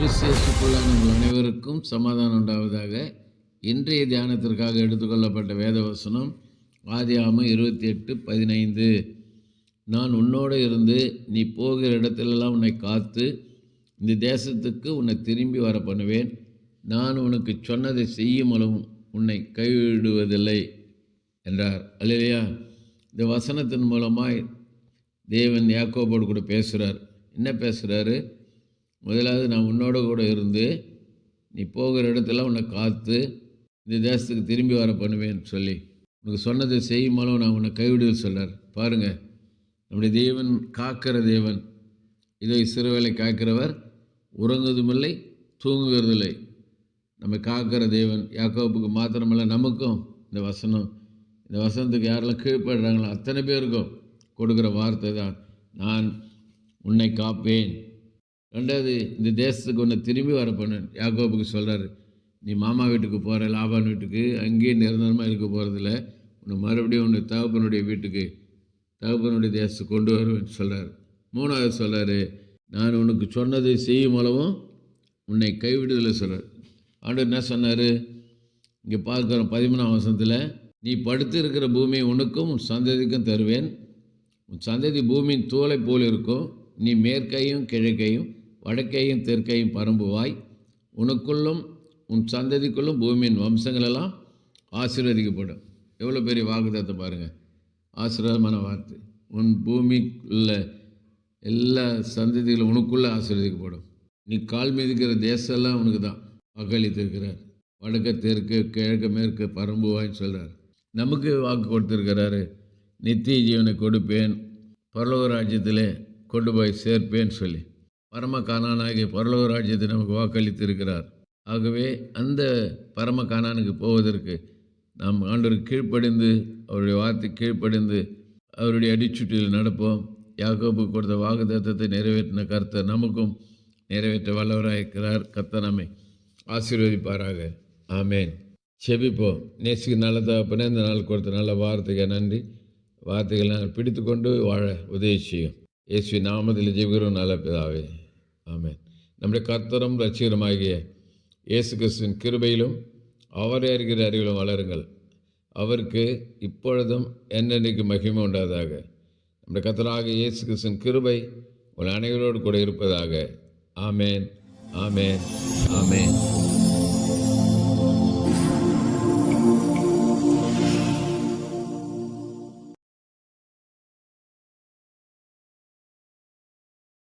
உங்களுக்கும் சமாதானம் உண்டாவதாக இன்றைய தியானத்திற்காக எடுத்துக்கொள்ளப்பட்ட வேத வசனம் இருபத்தி எட்டு பதினைந்து. நான் உன்னோடு இருந்து நீ போகிற இடத்திலெல்லாம் உன்னை காத்து இந்த தேசத்துக்கு உன்னை திரும்பி வர பண்ணுவேன் நான் உனக்கு சொன்னதை செய்யும் அளவும் உன்னை கைவிடுவதில்லை என்றார். அல்லையா இந்த வசனத்தின் மூலமாய் தேவன் யாக்கோபோடு கூட பேசுகிறார் என்ன பேசுகிறாரு முதலாவது நான் உன்னோட கூட இருந்து நீ போகிற இடத்துல உன்னை காத்து இந்த தேசத்துக்கு திரும்பி வர பண்ணுவேன்னு சொல்லி உனக்கு சொன்னதை செய்யுமாலும் நான் உன்னை கைவிடுவேன் சொல்கிறார் பாருங்கள் நம்முடைய தேவன் காக்கிற தேவன். இதோ சிறுவேலை காக்கிறவர் உறங்குவதுமில்லை தூங்குகிறதில்லை. நம்ம காக்கிற தேவன் யாக்கோப்புக்கு மாத்திரமல்ல நமக்கும் இந்த வசனம் இந்த வசனத்துக்கு யாரெல்லாம் கீழ்ப்படுறாங்களோ அத்தனை பேருக்கும் கொடுக்குற வார்த்தை தான் நான் உன்னை காப்பேன். ரெண்டாவது இந்த தேசத்துக்கு ஒன்று திரும்பி வர பண்ணு யாக்கோப்புக்கு சொல்கிறாரு நீ மாமா வீட்டுக்கு போகிற லாபான் வீட்டுக்கு அங்கேயே நிரந்தரமாக இருக்க போகிறதில்ல உன்னை மறுபடியும் உன்னை தகப்பனுடைய வீட்டுக்கு தகப்பனுடைய தேசத்துக்கு கொண்டு வருவேன் சொல்கிறார் மூணாவது சொல்கிறாரு நான் உனக்கு சொன்னதை செய்யும் மூலமும் உன்னை கைவிடுதலை சொல்கிறார் ஆண்டு என்ன சொன்னார்? இங்கே பார்க்குறோம் பதிமூணாம் வசனத்தில் நீ படுத்து இருக்கிற பூமியை உனக்கும் உன் சந்ததிக்கும் தருவேன். உன் சந்ததி பூமியின் தூளை போல் இருக்கும். நீ மேற்கையும் கிழக்கையும் வடக்கையும் தெற்கையும் பரம்புவாய். உனக்குள்ளும் உன் சந்ததிக்குள்ளும் பூமியின் வம்சங்களெல்லாம் ஆசீர்வதிக்கப்படும். எவ்வளோ பெரிய வாக்குதத்தை பாருங்கள் ஆசீர்வாதமான வார்த்தை. உன் பூமிக்குள்ள எல்லா சந்ததிகளும் உனக்குள்ளே ஆசீர்வதிக்கப்படும். நீ கால் மிதிக்கிற தேசம்லாம் உனக்கு தான். வாக்களித்திருக்கிறார் வடக்க தெற்கு கிழக்கு மேற்கு பரம்புவான்னு சொல்கிறார் நமக்கு வாக்கு கொடுத்துருக்கிறாரு. நித்திய ஜீவனை கொடுப்பேன். பரலோக ராஜ்யத்தில் கொண்டு போய் சேர்ப்பேன்னு சொல்லி. பரம காணானாகிய பரலோக ராஜ்யத்தை நமக்கு வாக்களித்து இருக்கிறார் ஆகவே அந்த பரம கானானுக்கு போவதற்கு நாம் ஆண்டவர் கீழ்ப்படிந்து அவருடைய வார்த்தை கீழ்ப்படிந்து அவருடைய அடிச்சுட்டியில் நடப்போம். யாகோபு கொடுத்த வாக்குதத்தத்தை நிறைவேற்றின கர்த்தர் நமக்கும் நிறைவேற்ற வல்லவராக இருக்கிறார் கர்த்த நம்மை ஆசீர்வதிப்பாராக. ஆமேன். செபிப்போம். நேசிக்கு நல்ல தகப்பனே இந்த நாள் கொடுத்த நல்ல வார்த்தைக்கு நன்றி. வார்த்தைகளை நாங்கள் பிடித்து கொண்டு வாழ உதவி செய்யும். இயேசு நாமத்தில் ஜெபிக்கிறோம். நல்ல பிதாவே. ஆமேன். நம்முடைய கர்த்தரும் ரட்சிகரமாகிய இயேசு கிறிஸ்துவின் கிருபையிலும் அவரை அறிகிற அறிவிலும் வளருங்கள். அவருக்கு இப்பொழுதும் என்னென்னைக்கு மகிமை உண்டாதாக நம்முடைய கர்த்தராக இயேசு கிறிஸ்துவின் கிருபை உங்கள் அனைவரோடு கூட இருப்பதாக. ஆமேன். ஆமேன். ஆமேன்.